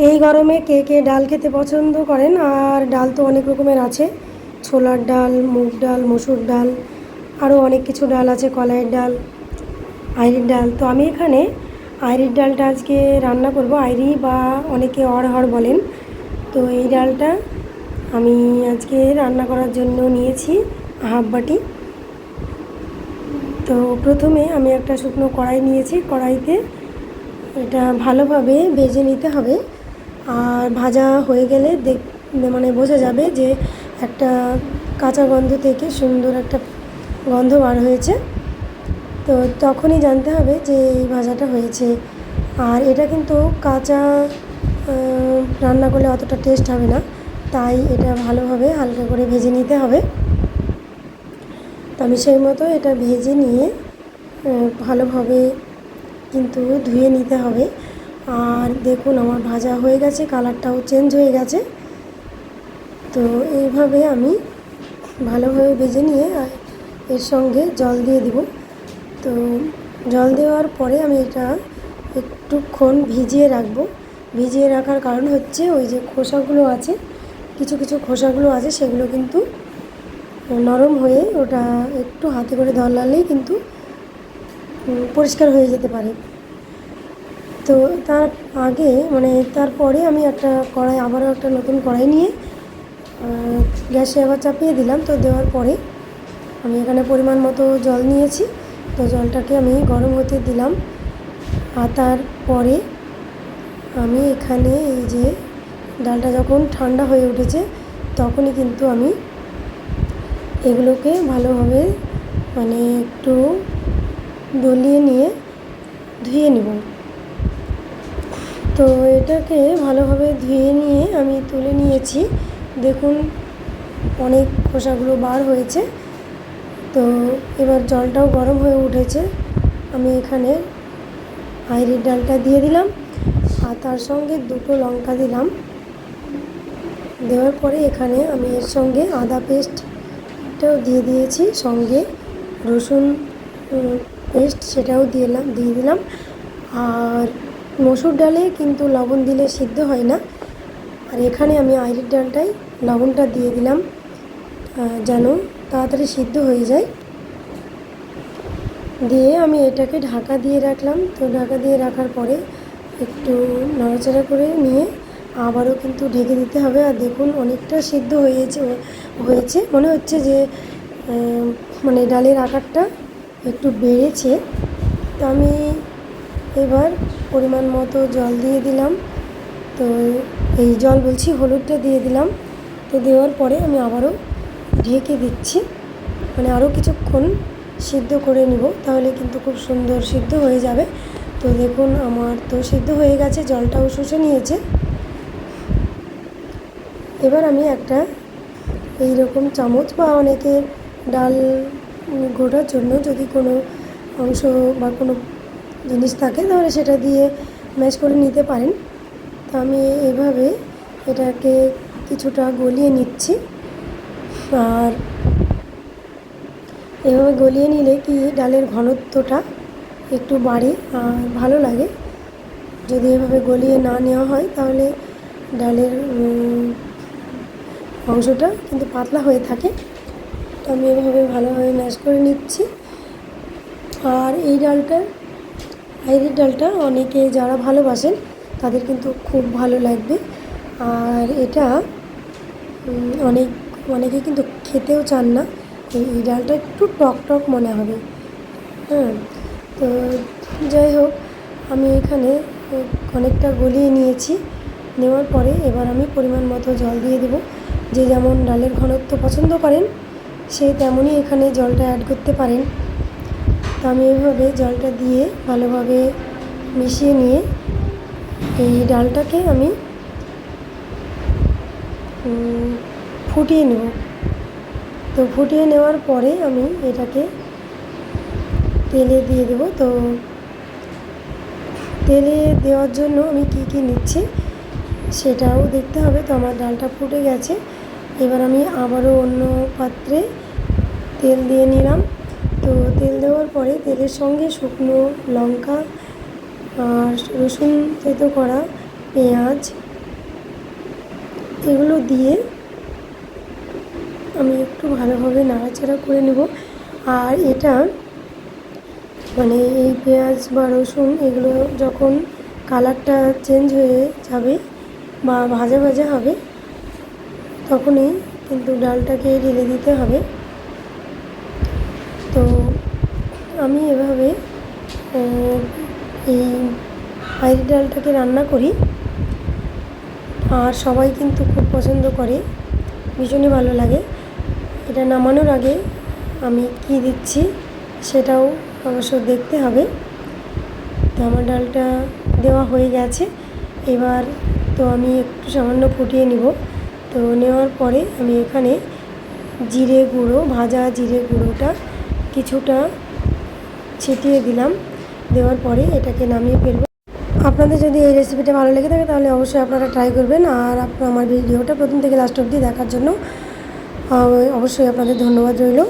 এই গরমে কে কে ডাল খেতে পছন্দ করেন? আর ডাল তো অনেক রকমের আছে। ছোলার ডাল, মুগ ডাল, মসুর ডাল আরও অনেক কিছু ডাল আছে, কলাইয়ের ডাল, আইরির ডাল। তো আমি এখানে আইরির ডালটা আজকে রান্না করব। আইরি বা অনেকে অড়হর বলেন। তো এই ডালটা আমি আজকে রান্না করার জন্য নিয়েছি হাফ বাটি। তো প্রথমে আমি একটা শুকনো কড়াই নিয়েছি। কড়াইতে এটা ভালোভাবে ভেজে নিতে হবে। আর ভাজা হয়ে গেলে দেখ মানে বোঝা যাবে যে একটা কাঁচা গন্ধ থেকে সুন্দর একটা গন্ধ বার হয়েছে। তো তখনই জানতে হবে যে এই ভাজাটা হয়েছে। আর এটা কিন্তু কাঁচা রান্না করলে অতটা টেস্ট হবে না। তাই এটা ভালোভাবে হালকা করে ভেজে নিতে হবে। তো আমি সেই মতো এটা ভেজে নিয়ে ভালোভাবে কিন্তু ধুয়ে নিতে হবে। আর দেখুন, আমার ভাজা হয়ে গেছে, কালারটাও চেঞ্জ হয়ে গেছে। তো এইভাবে আমি ভালোভাবে ভেজে নিয়ে এর সঙ্গে জল দিয়ে দিব। তো জল দেওয়ার পরে আমি এটা একটুক্ষণ ভিজিয়ে রাখব। ভিজিয়ে রাখার কারণ হচ্ছে, ওই যে খোসাগুলো আছে, কিছু কিছু খোসাগুলো আছে, সেগুলো কিন্তু নরম হয়ে ওটা একটু হাতে করে ধরলালেই কিন্তু পরিষ্কার হয়ে যেতে পারে। তো তার আগে মানে তারপরে আমি একটা কড়াই, আবারও একটা নতুন কড়াই নিয়ে গ্যাসে আবার চাপিয়ে দিলাম। তো দেওয়ার পরে আমি এখানে পরিমাণ মতো জল নিয়েছি। তো জলটাকে আমি গরম হতে দিলাম। আর তারপরে আমি এখানে এই যে ডালটা যখন ঠান্ডা হয়ে উঠেছে, তখনই কিন্তু আমি এগুলোকে ভালোভাবে মানে একটু দলিয়ে নিয়ে ধুয়ে নেব। তো এটাকে ভালোভাবে ধুয়ে নিয়ে আমি তুলে নিয়েছি। দেখুন, অনেক খোসাগুলো বার হয়েছে। তো এবার জলটাও গরম হয়ে উঠেছে। আমি এখানে আইরির ডালটা দিয়ে দিলাম আর তার সঙ্গে দুটো লঙ্কা দিলাম। দেওয়ার পরে এখানে আমি এর সঙ্গে আদা পেস্টটাও দিয়ে দিয়েছি। সঙ্গে রসুন পেস্ট সেটাও দিলাম, দিয়ে দিলাম। আর মসুর ডালে কিন্তু লবণ দিলে সিদ্ধ হয় না। আর এখানে আমি আইরির ডালটাই লবণটা দিয়ে দিলাম যেন তাড়াতাড়ি সিদ্ধ হয়ে যায়। দিয়ে আমি এটাকে ঢাকা দিয়ে রাখলাম। তো ঢাকা দিয়ে রাখার পরে একটু নাড়াচাড়া করে নিয়ে আবারও কিন্তু ঢেকে দিতে হবে। আর দেখুন, অনেকটা সিদ্ধ হয়েছে হয়েছে। মনে হচ্ছে যে মানে ডালের আকারটা একটু বেড়েছে। তো আমি এবার পরিমাণ মতো জল দিয়ে দিলাম। তো এই জল বলছি হলুদটা দিয়ে দিলাম। তো দেওয়ার পরে আমি আবারও ঢেকে দিচ্ছি। মানে আরও কিছুক্ষণ সিদ্ধ করে নিব, তাহলে কিন্তু খুব সুন্দর সিদ্ধ হয়ে যাবে। তো দেখুন আমার তো সিদ্ধ হয়ে গেছে, জলটাও শুষে নিয়েছে। এবার আমি একটা এই রকম চামচ বা অনেকের ডাল ঘোটার জন্য যদি কোনো অংশ বা কোনো জিনিস থাকে তাহলে সেটা দিয়ে ম্যাশ করে নিতে পারেন। তো আমি এভাবে এটাকে কিছুটা গলিয়ে নিচ্ছি। আর এভাবে গলিয়ে নিলে কি ডালের ঘনত্বটা একটু বাড়ে আর ভালো লাগে। যদি এভাবে গলিয়ে না নেওয়া হয়, তাহলে ডালের অংশটা কিন্তু পাতলা হয়ে থাকে। তো আমি এভাবে ভালোভাবে ম্যাশ করে নিচ্ছি। আর এই ডালটা আইরির ডালটা অনেকে যারা ভালোবাসেন, তাদের কিন্তু খুব ভালো লাগবে। আর এটা অনেক, অনেকে কিন্তু খেতেও চান না। এই ডালটা একটু টক টক মনে হবে। হ্যাঁ তো যাই হোক, আমি এখানে অনেকটা গলিয়ে নিয়েছি। নেওয়ার পরে এবার আমি পরিমাণ মতো জল দিয়ে দেবো। যে যেমন ডালের ঘনত্ব পছন্দ করেন, সে তেমনই এখানে জলটা অ্যাড করতে পারেন। তো আমি এইভাবে জলটা দিয়ে ভালোভাবে মিশিয়ে নিয়ে এই ডালটাকে আমি ফুটিয়ে নেব। তো ফুটিয়ে নেওয়ার পরে আমি এটাকে তেলে দিয়ে দেবো। তো তেলে দেওয়ার জন্য আমি কি কি নিচ্ছি সেটাও দেখতে হবে। তো আমার ডালটা ফুটে গেছে। এবার আমি আবারও অন্য পাত্রে তেল দিয়ে নিলাম। তো তেল দেওয়ার পরে তেলের সঙ্গে শুকনো লঙ্কা আর রসুন থেতো করা পেঁয়াজ, এগুলো দিয়ে আমি একটু ভালোভাবে নাড়াচাড়া করে নেব। আর এটা মানে এই পেঁয়াজ বা রসুন এগুলো যখন কালারটা চেঞ্জ হয়ে যাবে বা ভাজা ভাজা হবে, তখনই কিন্তু ডালটাকে ঢেলে দিতে হবে তো আমি এভাবে এই হাইড়ি ডালটাকে রান্না করি। আর সবাই কিন্তু খুব পছন্দ করে, ভীষণই ভালো লাগে। এটা নামানোর আগে আমি কি দিচ্ছি সেটাও অবশ্য দেখতে হবে। তো আমার ডালটা দেওয়া হয়ে গেছে। এবার তো আমি একটু সামান্য ফুটিয়ে নিব। তো নেওয়ার পরে আমি এখানে জিরে গুঁড়ো, ভাজা জিরে গুঁড়োটা কিছুটা ছিটিয়ে দিলাম। দেওয়ার পরে এটাকে নামিয়ে ফেলব। আপনাদের যদি এই রেসিপিটা ভালো লেগে থাকে তাহলে অবশ্যই আপনারা ট্রাই করবেন। আর আপনার আমার ভিডিওটা প্রথম থেকে লাস্ট অবধি দেখার জন্য অবশ্যই আপনাদের ধন্যবাদ রইল।